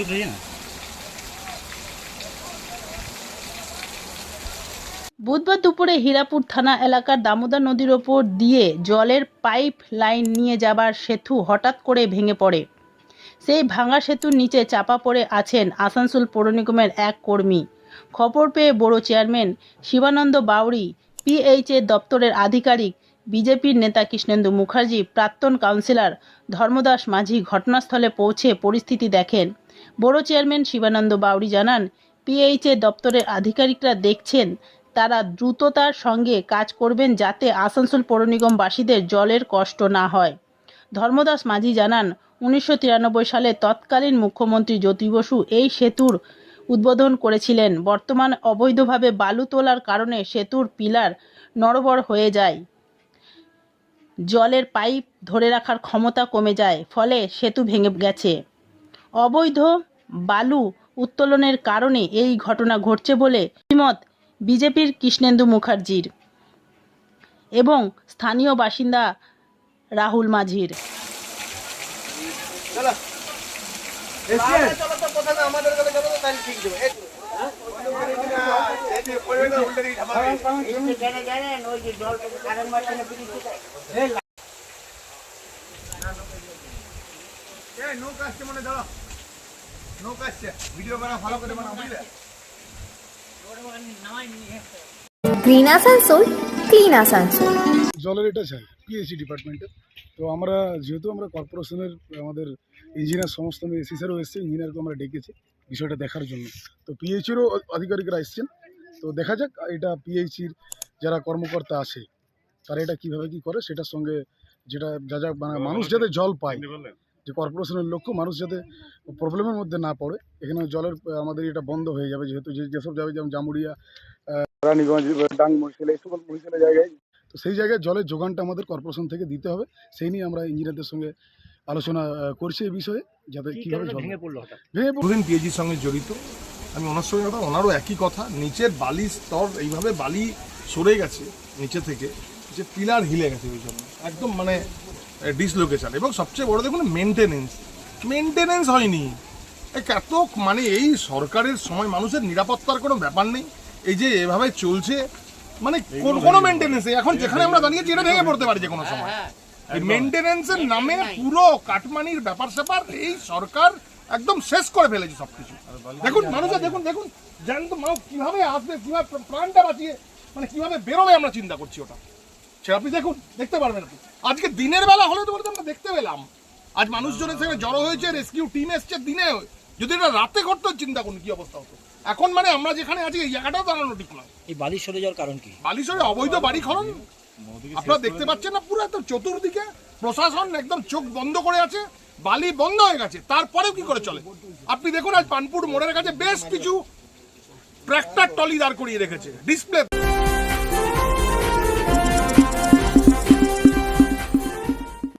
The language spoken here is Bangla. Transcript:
તો જોઈએ বুধবার দুপুরে হীরাপুর থানা এলাকার দামোদর নদীর ওপর দিয়ে জলের পাইপ লাইন নিয়ে যাবার সেতু হঠাৎ করে ভেঙে পড়ে। সেই ভাঙা সেতুর নিচে চাপা পড়ে আছেন আসানসোল পৌর নিগমের এক কর্মী। খবর পেয়ে বড় চেয়ারম্যান শিবানন্দ বাউরি পিএইচএ দপ্তরের আধিকারিক, বিজেপির নেতা কৃষ্ণেন্দু মুখার্জি, প্রাক্তন কাউন্সিলর ধর্মদাস মাঝি ঘটনাস্থলে পৌঁছে পরিস্থিতি দেখেন। বড় চেয়ারম্যান শিবানন্দ বাউরি জানান, পিএইচএ দপ্তরের আধিকারিকরা দেখছেন তারা দ্রুততার সঙ্গে কাজ করবেন যাতে আসানসোল পৌর নিগমবাসীদের জলের কষ্ট না হয়। ধর্মদাস মাঝি জানান, উনিশশো তিরানব্বই সালে তৎকালীন মুখ্যমন্ত্রী জ্যোতি বসু এই সেতুর উদ্বোধন করেছিলেন। বর্তমান অবৈধভাবে বালু তোলার কারণে সেতুর পিলার নড়বড় হয়ে যায়। জলের পাইপ ধরে রাখার ক্ষমতা কমে যায়, ফলে সেতু ভেঙে গেছে। অবৈধ বালু উত্তোলনের কারণে এই ঘটনা ঘটছে বলে মত বিজেপির কৃষ্ণেন্দু মুখার্জির এবং স্থানীয় বাসিন্দা রাহুল মাঝির নৌকা আসছে মনে ধরো নৌকা আসছে। ভিডিও বানা ভালো করে বানা বুঝলে? গ্রিন আসানসোল ক্লিন আসানসোল জলের এটা চাই পিএইচি ডিপার্টমেন্টে তো আমরা যেহেতু আমরা কর্পোরেশনের আমাদের ইঞ্জিনিয়ার সমস্ত এসিসারও এসছে ইঞ্জিনিয়ারকে আমরা ডেকেছি বিষয়টা দেখার জন্য। তো পিএইচিরও আধিকারিকরা এসছেন। তো দেখা যাক এটা পিএইচির যারা কর্মকর্তা আছে তারা এটা কীভাবে কি করে সেটার সঙ্গে যেটা যা যা মানে মানুষ যাতে জল পায় যে কর্পোরেশনের লক্ষ্য মানুষ যাতে প্রবলেমের মধ্যে না পড়ে এখানে জলের আমাদের এটা বন্ধ হয়ে যাবে যেহেতু যে যেসব যাবে যেমন জামুরিয়া আহ, রানীগঞ্জ ডাং মহিশালা এই সকল মহিশালা জায়গায় তো সেই জায়গায় জলের যোগানটা আমাদের কর্পোরেশন থেকে দিতে হবে সেই নিয়ে আমরা ইঞ্জিনিয়ারদের সঙ্গে আলোচনা করছি এই বিষয়ে যাতে কীভাবে জল ভেঙে পড়ল দুদিন পিএইচির সঙ্গে জড়িত। আমি ওনার সঙ্গে কথা ওনারও একই কথা নিচের বালি স্তর এইভাবে বালি সরে গেছে নিচে থেকে যে পিলার হিলে গেছে ওই জন্য। একদম মানে ডিসলোকেশন এবং সবচেয়ে বড় দেখুন মেনটেনেন্স মেনটেনেন্স হয়নি। এত মানে এই সরকারের সময় মানুষের নিরাপত্তার কোনো ব্যাপার নেই। এই যে এভাবে চলছে মানে কোন কোনো মেনটেনেন্স এখন যেখানে আমরা দাঁড়িয়েছি এটা ভেঙে পড়তে পারে যে কোনো সময়। এই মেনটেনেন্সের নামে পুরো কাটমানির ব্যাপার স্যাপার এই সরকার একদম শেষ করে ফেলেছে সবকিছু। দেখুন মানুষের দেখুন দেখুন জ্যান্ত মানুষ কীভাবে আসবে কীভাবে প্রাণটা বাঁচিয়ে মানে কীভাবে বেরোবে আমরা চিন্তা করছি ওটা। সে আপনি দেখুন দেখতে পারবেন আপনি। আজকে দিনের বেলা হলে তো আমরা দেখতে পেলাম। আজ মানুষজনের সেখানে জড়ো হয়েছে রেস্কিউ টিম এসছে দিনে। যদি এটা রাতে ঘটতো চিন্তা করুন কি অবস্থা হতো। এখন মানে আমরা যেখানে আছি এই জায়গাটাও দাঁড়ানো ঠিক নয়। এই বালি সরে যাওয়ার কারণ কি? বালিশরে অবৈধ বাড়ি খনন? আপনারা দেখতে পাচ্ছেন না পুরো একদম চতুর্দিকে প্রশাসন একদম চোখ বন্ধ করে আছে বালি বন্ধ হয়ে গেছে। তারপরেও কি করে চলে? আপনি দেখুন আজ পানপুর মোড়ের কাছে বেশ কিছু ট্র্যাক্টর টলি দাঁড় করিয়ে রেখেছে ডিসপ্লে